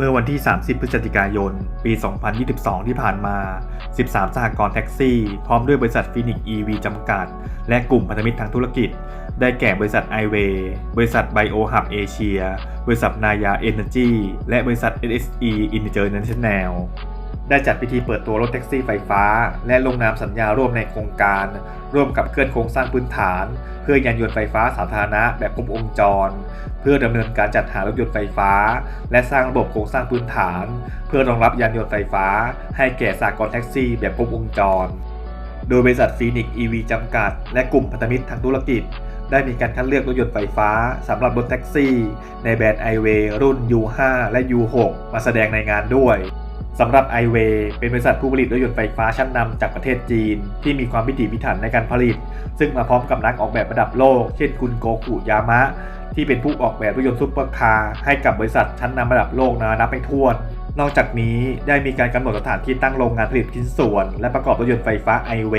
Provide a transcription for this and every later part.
เมื่อวันที่ 30 พฤศจิกายน ปี 2022 ที่ผ่านมา 13 สหกรณ์แท็กซี่ พร้อมด้วยบริษัทฟินิก EV จำกัด และกลุ่มพันธมิตรทางธุรกิจ ได้แก่บริษัท i w a y บริษัท Biohub Asia บริษัทนายา Energy และบริษัท SSE International ได้จัดพิธีเปิดตัวรถแท็กซี่ไฟฟ้า และลงนามสัญญาร่วมในโครงการ ร่วมกับเคลื่อนโครงสร้างพื้นฐาน เพื่อยานยนต์ไฟฟ้าสาธารณะแบบครบวงจร เพื่อดำเนินการจัดหารถยนต์ไฟฟ้า และสร้างระบบโครงสร้างพื้นฐาน เพื่อรองรับยานยนต์ไฟฟ้า ให้แก่สากลแท็กซี่แบบครบวงจร โดยบริษัทฟีนิก EV จำกัด และกลุ่มพันธมิตรทางธุรกิจ ได้มีการคัดเลือกรถยนต์ไฟฟ้าสำหรับรถแท็กซี่ ในแบรนด์ i w a y รุ่น U5 และ U6 มาแสดงในงานด้วย สำหรับ i w a y เป็นบริษัทผู้ผลิตรถยนต์ไฟฟ้าชั้นนำจากประเทศจีน ที่มีความพิถีพิถันในการผลิต ซึ่งมาพร้อมกับนักออกแบบระดับโลก เช่นคุณโกคุยามะ ที่เป็นผู้ออกแบบรถยนต์ซุปเปอร์คาร์ให้กับบริษัทชั้นนำระดับโลกนานับไม่ถ้วน นอกจากนี้ได้มีการกำหนดสถานที่ตั้งโรงงานผลิตชิ้นส่วน และประกอบรถยนต์ไฟฟ้าไอเว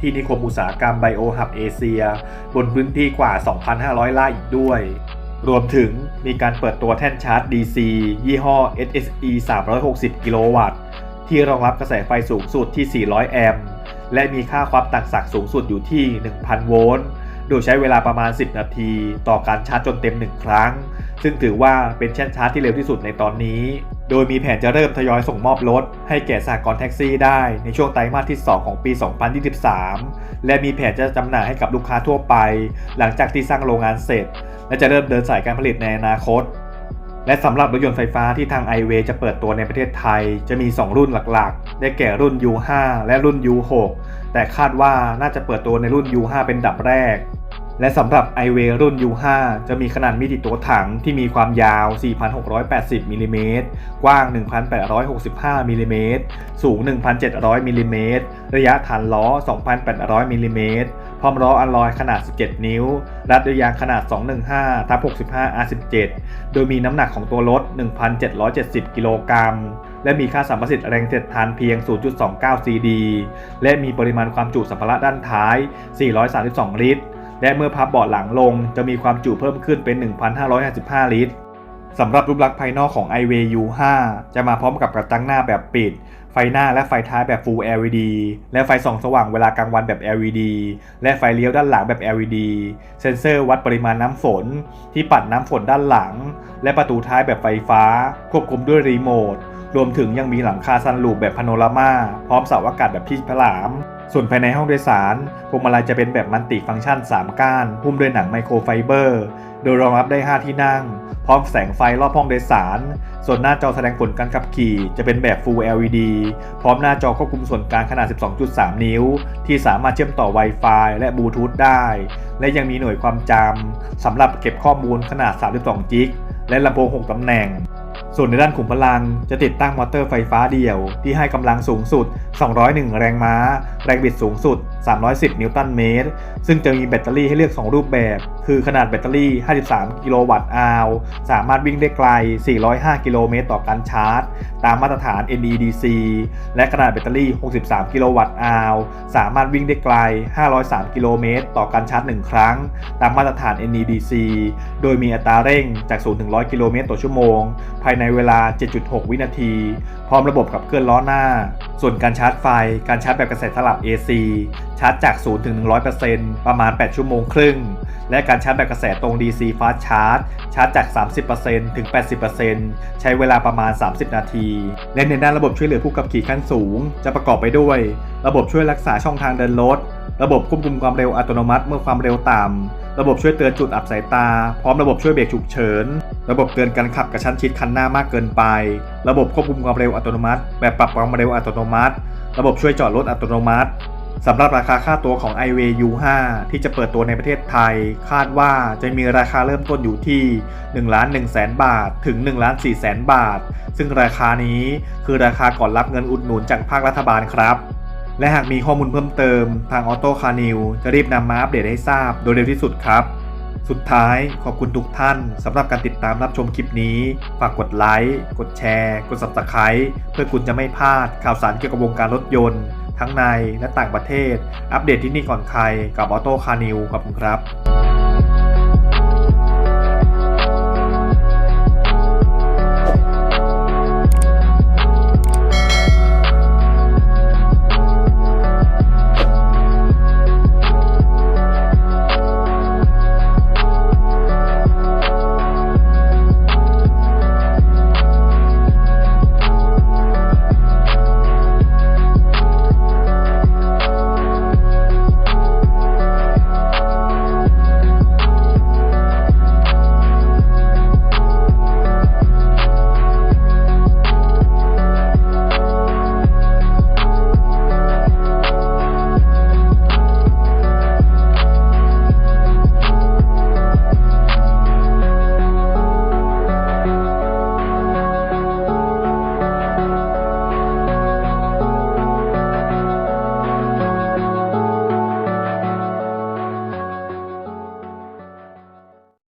ที่นิคมอุตสาหกรรมไบโอฮับเอเชีย บนพื้นที่กว่า 2,500 ไร่อีกด้วย รวมถึงมีการเปิดตัวแท่นชาร์จ DC ยี่ห้อ SSE 360 กิโลวัตต์ ที่รองรับกระแสไฟสูงสุดที่ 400 แอมป์ และมีค่าความต่างศักย์สูงสุดอยู่ที่ 1,000 โวลต์ โดยใช้เวลาประมาณ 10 นาที ต่อการชาร์จจนเต็ม 1 ครั้ง ซึ่งถือว่าเป็นแท่นชาร์จที่เร็วที่สุดในตอนนี้ โดยมีแผนจะเริ่มทยอยส่งมอบรถ ให้แก่สากลแท็กซี่ได้ในช่วงไตรมาสที่ 2 ของปี 2023 และมีแผนจะจำหน่ายให้กับลูกค้าทั่วไป หลังจากที่สร้างโรงงานเสร็จ และจะเริ่มเดินสายการผลิตในอนาคต และสำหรับรถยนต์ไฟฟ้าที่ทาง i w a y จะเปิดตัวในประเทศไทย จะมี 2 รุ่นหลักๆ ได้แก่รุ่น U5 และรุ่น U6 แต่คาดว่าน่าจะเปิดตัวในรุ่น U5 เป็นดับแรก และสำหรับ i w a y รุ่น U5 จะมีขนาดมิติตัวถังที่มีความยาว 4,680มิลลิเมตรกว้าง 1,865มิลลิเมตรสูง 1,700มิลลิเมตรระยะฐานล้อ 2,800มิลลิเมตรพร้อมล้ออัลลอยขนาด 17 นิ้ว รัดด้วยยางขนาด 215ทับ65 R17 โดยมีน้ำหนักของตัวรถ 1,770 กิโลกรัมและมีค่าสัมประสิทธิ์แรงเสียดทานเพียง 0.29 CD และมีปริมาณความจุสัมภาระด้านท้าย 432 ลิตร และเมื่อพับเบาะหลังลงจะมีความจุเพิ่มขึ้นเป็น 1,555 ลิตรสำหรับรูปลักษณ์ภายนอกของ i w a y U5 จะมาพร้อมกับกระจังหน้าแบบปิด ไฟหน้าและไฟท้ายแบบ Full LED และไฟส่องสว่างเวลากลางวันแบบ LED และไฟเลี้ยวด้านหลังแบบ LED เซ็นเซอร์วัดปริมาณน้ำฝน ที่ปัดน้ำฝนด้านหลัง และประตูท้ายแบบไฟฟ้า ควบคุมด้วยรีโมท รวมถึงยังมีหลังคาซันลูปแบบพาโนรามาพร้อมเสาอากาศแบบที่พลาม ส่วนภายในห้องโดยสารพวงมาลัยจะเป็นแบบมัลติฟังก์ชัน 3 ก้านหุ้มด้วยหนังไมโครไฟเบอร์ โดยรองรับได้ 5 ที่นั่งพร้อมแสงไฟรอบห้องโดยสาร ส่วนหน้าจอแสดงผลการขับขี่ จะเป็นแบบ Full LED พร้อมหน้าจอควบคุมส่วนกลางขนาด 12.3 นิ้ว ที่สามารถเชื่อมต่อ Wi-Fi และบลูทูธได้ และยังมีหน่วยความจำสำหรับเก็บข้อมูลขนาด 32 จิก และลำโพง 6 ตำแหน่ง ส่วนในด้านขุมพลังจะติดตั้งมอเตอร์ไฟฟ้าเดี่ยว ที่ให้กำลังสูงสุด 201 แรงม้า แรงบิดสูงสุด 310 นิวตันเมตร ซึ่งจะมีแบตเตอรี่ให้เลือก 2 รูปแบบ คือขนาดแบตเตอรี่ 53 กิโลวัตต์อาวสามารถวิ่งได้ไกล 405 กิโลเมตรต่อการชาร์จ ตามมาตรฐาน NEDC และขนาดแบตเตอรี่ 63 กิโลวัตต์อาวสามารถวิ่งได้ไกล 503 กิโลเมตรต่อการชาร์จ 1 ครั้ง ตามมาตรฐาน NEDC โดยมีอัตราเร่งจาก 0 ถึง 100 กิโลเมตรต่อชั่วโมง ภายในในเวลา 7.6 วินาที พร้อมระบบขับเคลื่อนล้อหน้า ส่วนการชาร์จไฟ การชาร์จแบบกระแสสลับ AC ชาร์จจาก 0 ถึง 100%ประมาณ 8 ชั่วโมงครึ่ง และการชาร์จแบบกระแสตรง DC Fast Charge ชาร์จจาก 30%ถึง 80%ใช้เวลาประมาณ 30 นาที และในด้านระบบช่วยเหลือผู้ขับขี่ขั้นสูง จะประกอบไปด้วย ระบบช่วยรักษาช่องทางเดินรถ ระบบควบคุมความเร็วอัตโนมัติเมื่อความเร็วต่ำ ระบบช่วยเตือนจุดอับสายตา พร้อมระบบช่วยเบรกฉุกเฉิน ระบบเตือนการขับกระชั้นชิดคันหน้ามากเกินไป ระบบควบคุมความเร็วอัตโนมัติ แบบปรับความเร็วอัตโนมัติ ระบบช่วยจอดรถอัตโนมัติสำหรับราคาค่าตัวของ i w a y U5 ที่จะเปิดตัวในประเทศไทย คาดว่าจะมีราคาเริ่มต้นอยู่ที่1ล้าน1แสนบาท ถึง1ล้าน4แสนบาท ซึ่งราคานี้คือราคาก่อนรับเงินอุดหนุนจากภาครัฐบาลครับ และหากมีข้อมูลเพิ่มเติมทางออโต้คานิวจะรีบนำมาอัปเดตให้ทราบโดยเร็วที่สุดครับ สุดท้ายขอบคุณทุกท่านสำหรับการติดตามรับชมคลิปนี้ ฝากกดไลค์ กดแชร์ กด Subscribe เพื่อคุณจะไม่พลาดข่าวสารเกี่ยวกับวงการรถยนต์ ทั้งในและต่างประเทศ อัปเดตที่นี่ก่อนใครกับออโต้คานิวขอบคุณครับ